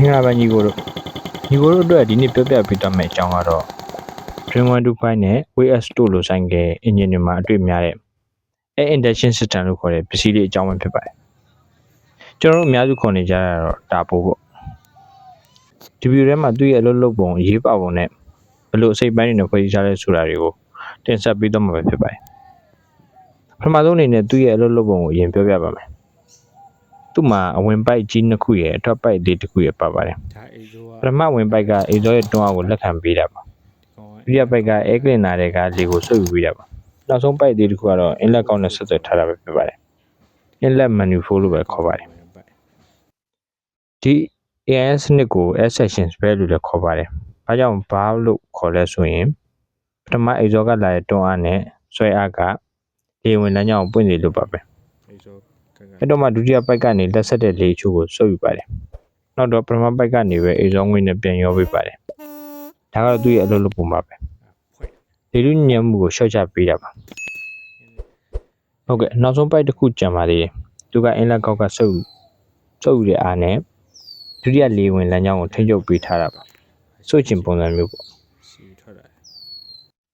မင်္ဂလာပါညီကိုတို့ညီကိုတို့အတွက်ဒီနေ့ပြောပြပေးသွားမယ့်အကြောင်းကတော့ Dream 125နဲ့ WS2 လို့ဆိုင်က engine တွေမှာအတွေ့များတဲ့ air induction system လို့ခေါ်တဲ့ပစ္စည်းလေးအကြောင်းပဲဖြစ်ပါတယ်ကျွန်တော်တို့အများစုခေါ်နေကြတာတော့တာပိုးပေါ့ဒီဗီဒီယိုထဲမှာသူ့ရဲ့အလုပ်လုပ်ပုံအရေးပါပုံနဲ့ဘယ်လိုအစိပ်ပိုင်းတွေနဲ့ဖွဲ့စည်းထားလဲဆိုတာတွေကိုတင်ဆက်ပေးသွားမှာပဲဖြစ်ပါတယ်ပထမဆုံးအနေနဲ့သူ့ရဲ့အလုပ်လုပ်ပုံကိုအရင်ပြောပြပါမယ် သူ့မှာအဝင်ပိုက်ကြီးနှစ်ခုရဲ့အထွက်ပိုက်လေးတစ်ခုရဲ့ပါပါတယ်ဒါအေဇိုကပထမဝင်ပိုက်ကအေဇောရဲ့တွန်းအားကိုလက်ခံပေးတာပါကောင်ဒုတိယပိုက်ကအဲကလင်နာတွေကလေကိုဆွတ်ယူပေးတာပါနောက်ဆုံးပိုက်သေးတစ်ခုကတော့အင်လက်ကောက်နဲ့ဆက်သွယ်ထားတာပဲဖြစ်ပါတယ်အင်လက်မန်နူဖိုလို့ပဲခေါ်ပါတယ်ဒီ AIS စနစ်ကို S section ပဲလို့လည်းခေါ်ပါတယ်ဘာကြောင့်ဘာလို့ခေါ်လဲဆိုရင်ပထမအေဇောကလာတဲ့တွန်းအားနဲ့ဆွဲအားကလေဝင်လမ်းကြောင်းကိုပွင့်စေလို့ပါပဲ အေဇိုကကအဲ့တော့မှဒုတိယပိုက်ကနေလက်ဆက်တဲ့လေချိုးကိုဆွတ်ယူပါတယ်နောက်တော့ပထမပိုက်ကနေပဲအေဇောငွေနဲ့ပြန်ရောပေးပါတယ်ဒါကတော့သူ့ရဲ့အလုပ်လုပ်ပုံပါပဲဖွဲ့လေလူညံမှုကိုရှော့ချပေးတာပါဟုတ်ကဲ့နောက်ဆုံးပိုက်တစ်ခုကြံပါသေးတယ်သူကအင်းလက်ကောက်ကစုပ်စုပ်ယူတဲ့အားနဲ့ဒုတိယလေဝင်လမ်းကြောင်းကိုထိန်းချုပ်ပေးထားတာပါစုပ်ချင်ပုံစံမျိုးပေါ့စီထွက်လာတယ်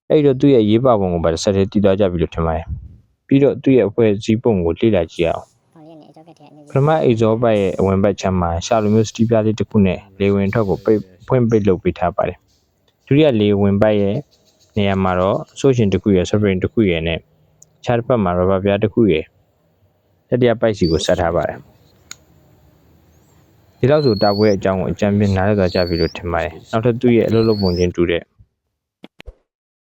အဲ့ဒီတော့သူ့ရဲ့ရေးပါပုံကိုပါတစ်ဆက်တည်းတည်သွားကြပြီလို့ထင်ပါတယ်ပြီးတော့သူ့ရဲ့အဖွဲ့စည်းပုံကိုလေ့လာကြည့်အောင် ပထမအိဇောပိုက်ရဲ့အဝင်ဘက်ချမ်းမှာရှာလိုမျိုးစတီးပြားလေးတစ်ခုနဲ့လေဝင်ထွက်ကိုပိတ်ဖွင့်ပိတ်လုပ်ပေးထားပါတယ်ဒုတိယလေဝင်ပိုက်ရဲ့နေရာမှာတော့ဆိုရှင်တစ်ခုရဲ့ spring တစ်ခုရဲ့နဲ့ခြားတစ်ဖက်မှာ rubber ပြားတစ်ခုရဲ့တတိယပိုက်စီကိုဆက်ထားပါတယ်ဒီလောက်ဆိုတာပွဲအကြောင်းကိုအကြံပြနားလည်သွားကြပြီလို့ထင်ပါတယ်နောက်ထပ်သူ့ရဲ့အလုပ်လုပ်ပုံချင်းတူတဲ့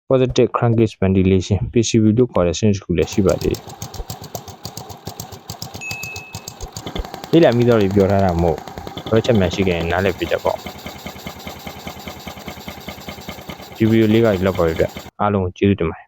positive crankcase ventilation PCV လို့ခေါ်တဲ့ sense တစ်ခုလည်းရှိပါသေးတယ် လေ့လာမိတော့တွေပြောထားတာမဟုတ်ဘယ်ချက်မှရှိခဲ့ရင်နားလည်ပြကြပေါ့ဒီဗီဒီယိုလေးကဒီလောက်ပါပဲဗျအားလုံးကိုကျေးဇူးတင်ပါတယ်